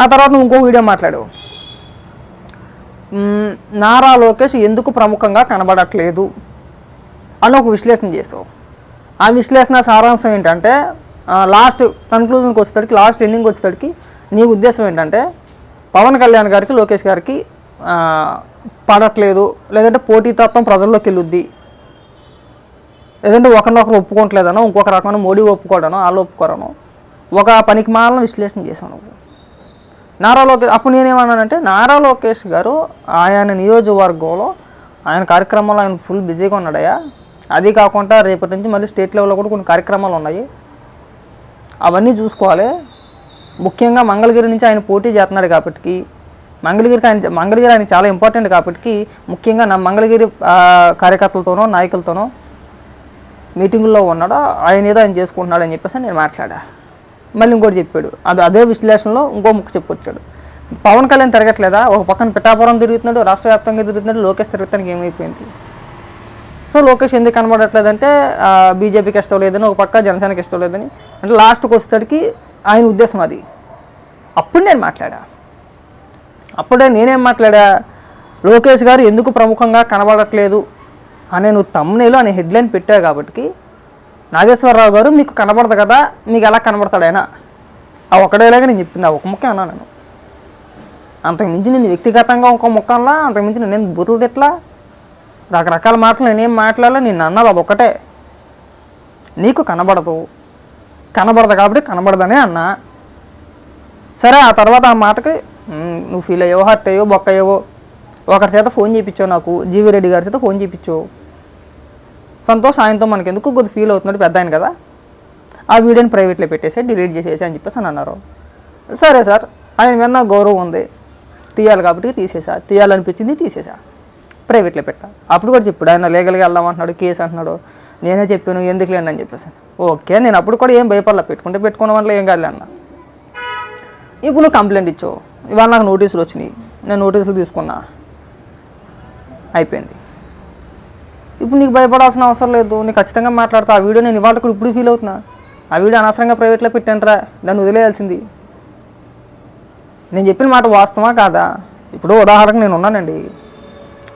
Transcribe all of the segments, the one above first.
ఆ తర్వాత నువ్వు ఇంకో వీడియో మాట్లాడావు నారా లోకేష్ ఎందుకు ప్రముఖంగా కనబడట్లేదు? అని ఒక విశ్లేషణ చేసావు. ఆ విశ్లేషణ సారాంశం ఏంటంటే లాస్ట్ కన్క్లూజన్కి వచ్చేసరికి లాస్ట్ ఎండింగ్ వచ్చేసరికి నీ ఉద్దేశం ఏంటంటే పవన్ కళ్యాణ్ గారికి లోకేష్ గారికి పడట్లేదు. లేదంటే పోటీతత్వం ప్రజల్లోకి వెళ్ళుద్ది. లేదంటే ఒకరినొకరు ఒప్పుకోవట్లేదనో ఇంకొక రకమైన మోడీ ఒప్పుకోవడనో వాళ్ళు ఒప్పుకోరనో ఒక పనికి మాలను విశ్లేషణ చేసావు నువ్వు. నారా లోకేష్ అప్పుడు నేనేమన్నానంటే నారా లోకేష్ గారు ఆయన నియోజకవర్గంలో ఆయన కార్యక్రమాలు ఆయన ఫుల్ బిజీగా ఉన్నాడయ్యా. అది కాకుండా రేపటి నుంచి మళ్ళీ స్టేట్ లెవెల్లో కూడా కొన్ని కార్యక్రమాలు ఉన్నాయి. అవన్నీ చూసుకోవాలి. ముఖ్యంగా మంగళగిరి నుంచి ఆయన పోటీ చేస్తున్నాడు కాబట్టి మంగళగిరికి ఆయన మంగళగిరి ఆయన చాలా ఇంపార్టెంట్ కాబట్టి ముఖ్యంగా నా మంగళగిరి కార్యకర్తలతోనో నాయకులతోనో మీటింగుల్లో ఉన్నాడో ఆయన ఏదో ఆయన చేసుకుంటున్నాడు అని చెప్పేసి నేను మాట్లాడా. మళ్ళీ ఇంకోటి చెప్పాడు. అది అదే విశ్లేషణలో ఇంకో ముక్క చెప్పొచ్చాడు. పవన్ కళ్యాణ్ తిరగట్లేదా? ఒక పక్కన పిఠాపురం తిరుగుతున్నాడు రాష్ట్ర వ్యాప్తంగా తిరుగుతున్నాడు లోకేష్ తిరుగుతానికి ఏమైపోయింది? సో లోకేష్ ఎందుకు కనబడట్లేదంటే బీజేపీకి ఇష్టం లేదని ఒక పక్క జనసేనకి ఇష్టం లేదని. అంటే లాస్ట్కి వచ్చేసరికి ఆయన ఉద్దేశం అది. అప్పుడు నేను మాట్లాడా? అప్పుడే నేనేం మాట్లాడా? లోకేష్ గారు ఎందుకు ప్రముఖంగా కనబడట్లేదు? అనే నువ్వు తమ్నేలు అనే హెడ్లైన్ పెట్టావు కాబట్టి నాగేశ్వరరావు గారు మీకు కనబడదు కదా మీకు ఎలా కనబడతాడు ఆయన? ఆ ఒకటేలాగా నేను చెప్పింది ఆ ఒక ముక్క అన్నా నేను. అంతకుమించి నేను వ్యక్తిగతంగా ఒక ముఖంలా అంతకుమించి నేను బూతులు తిట్లా రకరకాల మాటలు నేనేం మాట్లాడాలో నేను అన్నది అదొక్కటే నీకు కనబడదు కనబడదు కాబట్టి కనబడదనే అన్నా. సరే ఆ తర్వాత ఆ మాటకి నువ్వు ఫీల్ అయ్యావో హర్ట్ అయ్యో బొక్క అయ్యో ఒకరి చేత ఫోన్ చేయించావు నాకు జీవి రెడ్డి గారి చేత ఫోన్ చేయించావు సంతోష్ ఆయనతో మనకి ఎందుకు కొద్ది ఫీల్ అవుతున్నాడు పెద్ద ఆయన కదా. ఆ వీడియోని ప్రైవేట్లో పెట్టేసి డిలీట్ చేసేసి అని చెప్పేసి అని అన్నారు. సరే సార్ ఆయన మీద గౌరవం ఉంది. తీయాలి కాబట్టి తీసేసా. తీయాలనిపించింది తీసేసా. ప్రైవేట్లో పెట్టా. అప్పుడు కూడా చెప్పాడు ఆయన లీగల్గా వెళ్దాం అంటున్నాడు కేసు అంటున్నాడు. నేనే చెప్పాను ఎందుకు లేండి అని చెప్పేసి ఓకే నేను అప్పుడు కూడా ఏం భయపడలే. పెట్టుకుంటే పెట్టుకున్న వల్ల ఏం కాదు అన్న. ఇప్పుడు నువ్వు కంప్లైంట్ ఇచ్చావు. ఇవాళ నాకు నోటీసులు వచ్చినాయి. నేను నోటీసులు తీసుకున్నా. అయిపోయింది. ఇప్పుడు నీకు భయపడాల్సిన అవసరం లేదు. నీకు ఖచ్చితంగా మాట్లాడతా. ఆ వీడియో నేను ఇవాళ కూడా ఇప్పుడు ఫీల్ అవుతున్నా. ఆ వీడియో అనవసరంగా ప్రైవేట్లో పెట్టానరా దాన్ని వదిలేయాల్సింది. నేను చెప్పిన మాట వాస్తవా కాదా? ఇప్పుడు ఉదాహరణకు నేను ఉన్నానండి.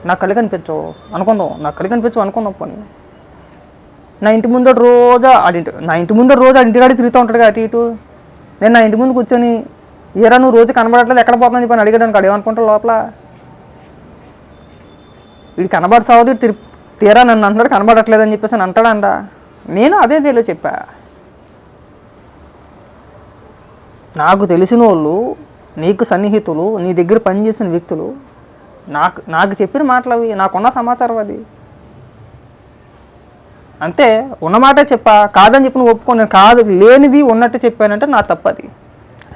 నాకు కళ్ళు కనిపించవు. అనుకుందాం. నాకు కళ్ళు కనిపించవు అనుకుందాం పోనీ. నా ఇంటి ముందు రోజు ఆడింటి నా ఇంటి ముందు రోజు ఇంటికాడి తిరుగుతూ ఉంటాడు అటు ఇటు. నేను నా ఇంటి ముందు కూర్చొని ఏరా నువ్వు రోజు కనబడట్లేదు ఎక్కడ పోతుందని చెప్పి అడిగడానికి అడిగనుకుంటా లోపల. వీడు కనబడి సావదు తిరి తీరా నన్ను అంటున్నాడు కనబడట్లేదని చెప్పేసి అని అంటాడంట నేను అదే వేలో చెప్పా. నాకు తెలిసిన వాళ్ళు నీకు సన్నిహితులు నీ దగ్గర పనిచేసిన వ్యక్తులు నాకు నాకు చెప్పిన మాటలు అవి నాకున్న సమాచారం అది. అంతే ఉన్నమాటే చెప్పా. కాదని చెప్పి నువ్వు ఒప్పుకో నేను కాదు లేనిది ఉన్నట్టు చెప్పానంటే నా తప్పది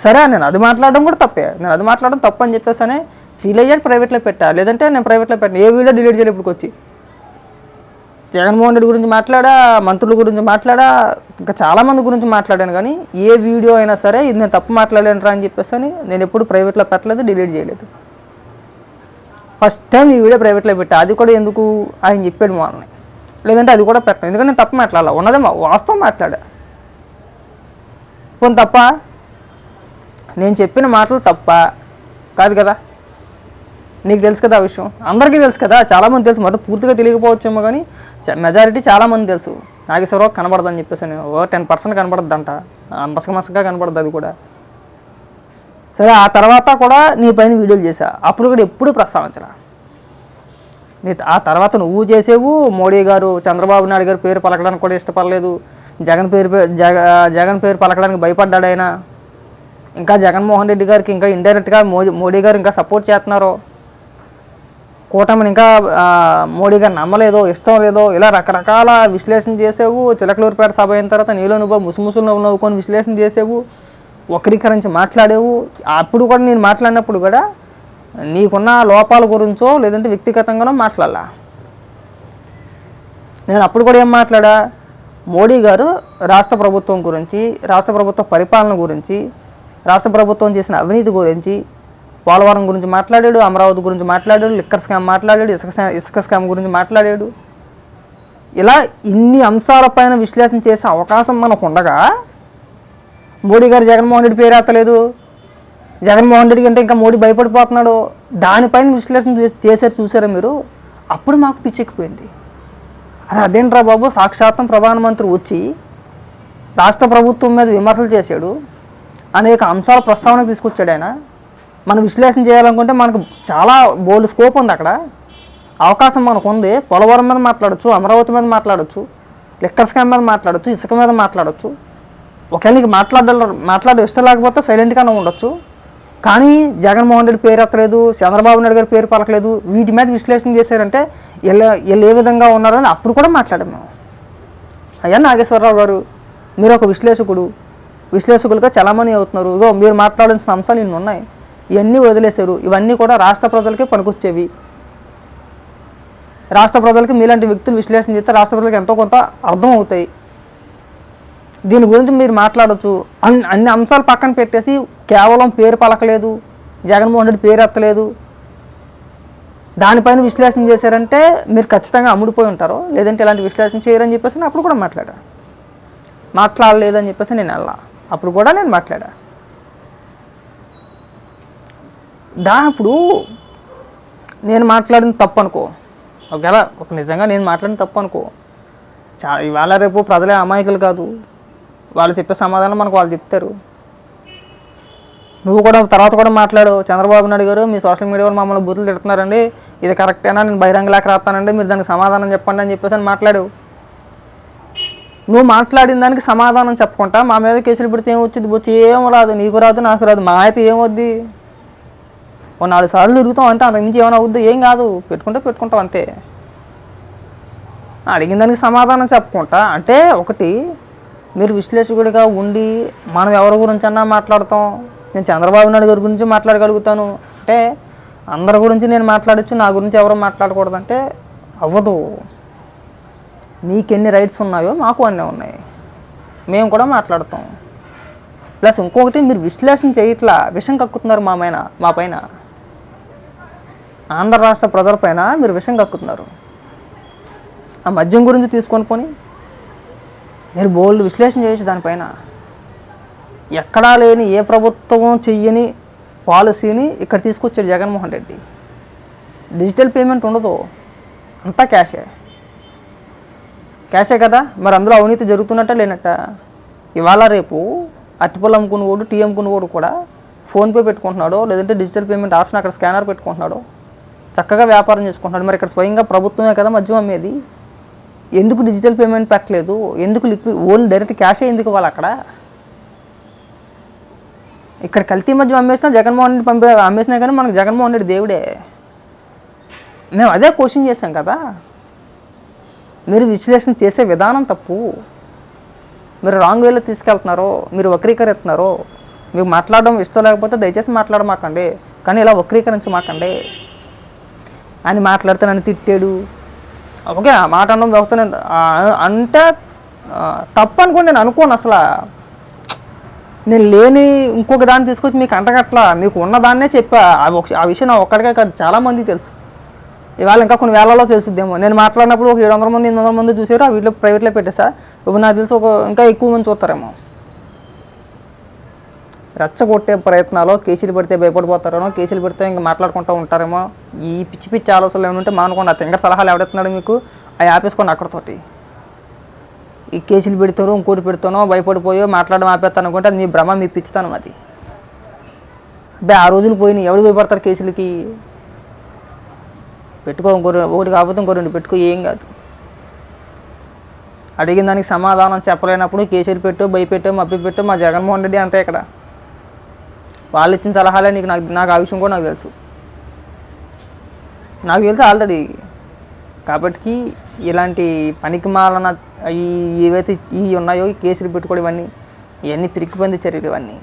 సరే నేను అది మాట్లాడడం కూడా తప్పే. నేను అది మాట్లాడడం తప్పని అని ఫీల్ అయ్యాను ప్రైవేట్లో పెట్టా. లేదంటే నేను ప్రైవేట్లో పెట్టాను ఏ వీడియో డిలీట్ చేయలేదు ఇప్పుడు వచ్చి జగన్మోహన్ రెడ్డి గురించి మాట్లాడా మంత్రుల గురించి మాట్లాడా ఇంకా చాలా మంది గురించి మాట్లాడాను కానీ ఏ వీడియో అయినా సరే ఇది నేను తప్పు మాట్లాడాను రా అని చెప్పేసి అని నేను ఎప్పుడు ప్రైవేట్లో పెట్టలేదు డిలీట్ చేయలేదు. ఫస్ట్ టైం ఈ వీడియో ప్రైవేట్లో పెట్టా. అది కూడా ఎందుకు ఆయన చెప్పాడు మాలని లేదంటే అది కూడా పెట్టను. ఎందుకంటే నేను తప్పు మాట్లాడాలి. ఉన్నదే మా- వాస్తవం మాట్లాడా. పోనీ తప్ప? నేను చెప్పిన మాటలు తప్ప? కాదు కదా? నీకు తెలుసు కదా ఆ విషయం. అందరికీ తెలుసు కదా. చాలామంది తెలుసు. మొత్తం పూర్తిగా తెలియకపోవచ్చేమో కానీ మెజారిటీ చాలామంది తెలుసు. నాగేశ్వరరావు కనబడదని చెప్పేసి అని. ఓ టెన్ పర్సెంట్ కనబడద్దంట. మసక మసకగా కనబడద్దు అది కూడా. సరే ఆ తర్వాత కూడా నీ పైన వీడియోలు చేశా. అప్పుడు కూడా ఎప్పుడూ ప్రస్తావించరా నీ ఆ తర్వాత నువ్వు చేసేవు మోడీ గారు చంద్రబాబు నాయుడు గారు పేరు పలకడానికి కూడా ఇష్టపడలేదు. జగన్ పేరు జగ జగన్ పేరు పలకడానికి భయపడ్డాడు ఆయన ఇంకా జగన్మోహన్ రెడ్డి గారికి ఇంకా ఇండైరెక్ట్గా మోదీ మోడీ గారు ఇంకా సపోర్ట్ చేస్తున్నారు. కూటమిని ఇంకా మోడీ గారు నమ్మలేదో ఇష్టం లేదో ఇలా రకరకాల విశ్లేషణ చేసేవు. చిలకలూరుపేట సభ అయిన తర్వాత నీలో నువ్వు ముసుముసులు నవ్వుకొని విశ్లేషణ చేసేవు. వక్రీకరించి మాట్లాడేవు. అప్పుడు కూడా నేను మాట్లాడినప్పుడు కూడా నీకున్న లోపాల గురించో లేదంటే వ్యక్తిగతంగానో మాట్లాడాల. నేను అప్పుడు కూడా ఏం మాట్లాడా? మోడీ గారు రాష్ట్ర ప్రభుత్వం గురించి రాష్ట్ర ప్రభుత్వ పరిపాలన గురించి రాష్ట్ర ప్రభుత్వం చేసిన అవినీతి గురించి పోలవరం గురించి మాట్లాడాడు అమరావతి గురించి మాట్లాడాడు లిక్కర్ స్కామ్ మాట్లాడాడు ఇసుక ఇసుక స్కామ్ గురించి మాట్లాడాడు. ఇలా ఇన్ని అంశాలపైన విశ్లేషణ చేసే అవకాశం మనకు ఉండగా మోడీ గారు జగన్మోహన్ రెడ్డి పేరు ఎత్తలేదు. జగన్మోహన్ రెడ్డి కంటే ఇంకా మోడీ భయపడిపోతున్నాడు. దానిపైన విశ్లేషణ చేశారు చూసారా మీరు? అప్పుడు మాకు పిచ్చెక్కిపోయింది. అరే అదేంట్రా బాబు? సాక్షాత్తం ప్రధానమంత్రి వచ్చి రాష్ట్ర ప్రభుత్వం మీద విమర్శలు చేశాడు. అనేక అంశాల ప్రస్తావనకు తీసుకొచ్చాడు ఆయన. మనం విశ్లేషణ చేయాలనుకుంటే మనకు చాలా బోల్డ్ స్కోప్ ఉంది అక్కడ. అవకాశం మనకు ఉంది. పోలవరం మీద మాట్లాడొచ్చు అమరావతి మీద మాట్లాడొచ్చు లిక్కర్ స్కామ్ మీద మాట్లాడొచ్చు ఇసుక మీద మాట్లాడొచ్చు. ఒకవేళ నీకు మాట్లాడ మాట్లాడే ఇష్టం లేకపోతే సైలెంట్గానే ఉండొచ్చు. కానీ జగన్మోహన్ రెడ్డి పేరు ఎత్తలేదు చంద్రబాబు నాయుడు గారి పేరు పలకలేదు వీటి మీద విశ్లేషణ చేశారంటే వీళ్ళు వీళ్ళు ఏ విధంగా ఉన్నారని అప్పుడు కూడా మాట్లాడాము మేము. అయ్యా నాగేశ్వరరావు గారు మీరు ఒక విశ్లేషకుడు. విశ్లేషకులుగా చలామణి అవుతున్నారు. ఇగో మీరు మాట్లాడాల్సిన అంశాలు ఇన్ని ఉన్నాయి. ఇవన్నీ వదిలేశారు. ఇవన్నీ కూడా రాష్ట్ర ప్రజలకే పనికొచ్చేవి. రాష్ట్ర ప్రజలకి మీలాంటి వ్యక్తులు విశ్లేషణ చేస్తే రాష్ట్ర ప్రజలకు ఎంతో కొంత అర్థం అవుతాయి దీని గురించి మీరు మాట్లాడచ్చు. అన్ని అన్ని అంశాలు పక్కన పెట్టేసి కేవలం పేరు పలకలేదు. జగన్మోహన్ రెడ్డి పేరు ఎత్తలేదు. దానిపైన విశ్లేషణ చేశారంటే మీరు ఖచ్చితంగా అమ్ముడిపోయి ఉంటారు. లేదంటే ఇలాంటి విశ్లేషణ చేయరని చెప్పేసి నేను అప్పుడు కూడా మాట్లాడా. మాట్లాడలేదని చెప్పేసి నేను వెళ్ళా. అప్పుడు కూడా నేను మాట్లాడా. దా ఇప్పుడు నేను మాట్లాడింది తప్పు అనుకో ఒకవేళ ఒక నిజంగా నేను మాట్లాడిన తప్పు అనుకో చా ఇవాళ రేపు ప్రజలే అమాయకులు కాదు. వాళ్ళు చెప్పే సమాధానం మనకు వాళ్ళు చెప్తారు. నువ్వు కూడా తర్వాత కూడా మాట్లాడు. చంద్రబాబు నాయుడు గారు మీ సోషల్ మీడియా వాళ్ళు మమ్మల్ని బూతులు తిడుతున్నారండి. ఇది కరెక్టేనా నేను బహిరంగ లేఖ రాస్తానండి. మీరు దానికి సమాధానం చెప్పండి అని చెప్పేసి అని మాట్లాడు. నువ్వు మాట్లాడిన దానికి సమాధానం చెప్పకుండా మా మీద కేసులు పెడితే ఏం వచ్చింది? వచ్చి ఏం రాదు. నీకు రాదు నాకు రాదు. మా అయితే ఏమొద్ది ఓ నాలుగు సార్లు తిరుగుతాం అంతే అంతకుమించి ఏమైనా అవుద్దు ఏం కాదు. పెట్టుకుంటే పెట్టుకుంటాం అంతే. అడిగిన దానికి సమాధానం చెప్పుకుంటా. అంటే ఒకటి మీరు విశ్లేషకుడిగా ఉండి మనం ఎవరి గురించి అన్నా మాట్లాడతాం. నేను చంద్రబాబు నాయుడు గారి గురించి మాట్లాడగలుగుతాను. అంటే అందరి గురించి నేను మాట్లాడచ్చు నా గురించి ఎవరు మాట్లాడకూడదంటే అవ్వదు. మీకు ఎన్ని రైట్స్ ఉన్నాయో మాకు అన్నీ ఉన్నాయి. మేము కూడా మాట్లాడతాం. ప్లస్ ఇంకొకటి మీరు విశ్లేషణ చేయట్లా. విషం కక్కుతున్నారు మా పైన మా పైన. ఆంధ్ర రాష్ట్ర ప్రజలపైన మీరు విషం కక్కుతున్నారు. ఆ మద్యం గురించి తీసుకొని పోని మీరు బోల్డ్ విశ్లేషణ చేయొచ్చు దానిపైన ఎక్కడా లేని ఏ ప్రభుత్వం చెయ్యని పాలసీని ఇక్కడ తీసుకొచ్చాడు జగన్మోహన్ రెడ్డి. డిజిటల్ పేమెంట్ ఉండదు. అంతా క్యాషే. క్యాషే కదా. మరి అందులో అవినీతి జరుగుతున్నట్ట లేనట్ట. ఇవాళ రేపు అట్టిపళ్ళు ఓడు టీ అమ్ముకునేవాడు కూడా ఫోన్పే పెట్టుకుంటున్నాడో లేదంటే డిజిటల్ పేమెంట్ ఆప్షన్ అక్కడ స్కానర్ పెట్టుకుంటున్నాడో చక్కగా వ్యాపారం చేసుకుంటున్నాడు. మరి ఇక్కడ స్వయంగా ప్రభుత్వమే కదా మద్యం అమ్మేది? ఎందుకు డిజిటల్ పేమెంట్ పెట్టలేదు ఎందుకు లిక్విడ్ ఓన్లీ డైరెక్ట్ క్యాషే ఎందుకు ఇవ్వాలి అక్కడ? ఇక్కడ కల్తీ మద్యం అమ్మేసినా జగన్మోహన్ రెడ్డి పంపే అమ్మేసినా కానీ మనకు జగన్మోహన్ రెడ్డి దేవుడే. మేము అదే క్వశ్చన్ చేశాం కదా. మీరు విశ్లేషణ చేసే విధానం తప్పు. మీరు రాంగ్ వేలో తీసుకెళ్తున్నారో మీరు వక్రీకరిస్తున్నారో మీకు మాట్లాడడం ఇష్టం లేకపోతే దయచేసి మాట్లాడమాకండి. కానీ ఇలా వక్రీకరించమాకండి. అని మాట్లాడితే నన్ను తిట్టాడు. ఓకే ఆ మాట అనడం వ్యవస్థ అంటే తప్పనుకోండి తప్పు అనుకోండి నేను అనుకోను అసలు. నేను లేని ఇంకొక దాన్ని తీసుకొచ్చి మీకు అంటగట్లా మీకు ఉన్నదాన్నే చెప్పా. ఆ ఆ విషయం నా ఒక్కడికే కాదు చాలామంది తెలుసు. ఇవాళ ఇంకా కొన్ని వేలలో తెలుసుద్దేమో. నేను మాట్లాడినప్పుడు ఒక ఏడు వందల మంది ఎనిమిది వందల మంది చూసారు ఆ వీటిలో ప్రైవేట్లో పెట్టేసా. ఇప్పుడు నాకు తెలిసి ఒక ఇంకా ఎక్కువ మంది చూస్తారేమో. రెచ్చగొట్టే ప్రయత్నాలు కేసులు పెడితే భయపడిపోతారేమో కేసులు పెడితే ఇంకా మాట్లాడుకుంటూ ఉంటారేమో. ఈ పిచ్చి పిచ్చి ఆలోచనలు ఏమంటే మానుకోండి ఆ తింగర్ సలహాలు ఎవడెత్తున్నాడు మీకు అవి ఆపేసుకోండి అక్కడతోటి. ఈ కేసులు పెడతాను ఇంకోటి పెడతాను భయపడిపోయో మాట్లాడడం ఆపేస్తాను అనుకుంటే అది మీ భ్రమ మీ పిచ్చుతాను అది. అదే ఆ రోజులు పోయినాయి. ఎవడు భయపడతారు కేసులకి? పెట్టుకో ఇంకో ఒకటి కాకపోతే ఇంకో రెండు పెట్టుకో ఏం కాదు. అడిగిన దానికి సమాధానం చెప్పలేనప్పుడు కేసులు పెట్టు భయపెట్టు మప్పి పెట్టు మా జగన్మోహన్ రెడ్డి అంతే ఇక్కడ. వాళ్ళు ఇచ్చిన సలహాలే నీకు నాకు నాకు ఆ విషయం కూడా నాకు తెలుసు. నాకు తెలుసు ఆల్రెడీ. కాబట్టి ఇలాంటి పనికి మాలన ఈ ఏవైతే ఇవి ఉన్నాయో ఈ కేసులు పెట్టుకోవడం ఇవన్నీ ఇవన్నీ పిరికి పంది చర్యలు ఇవన్నీ.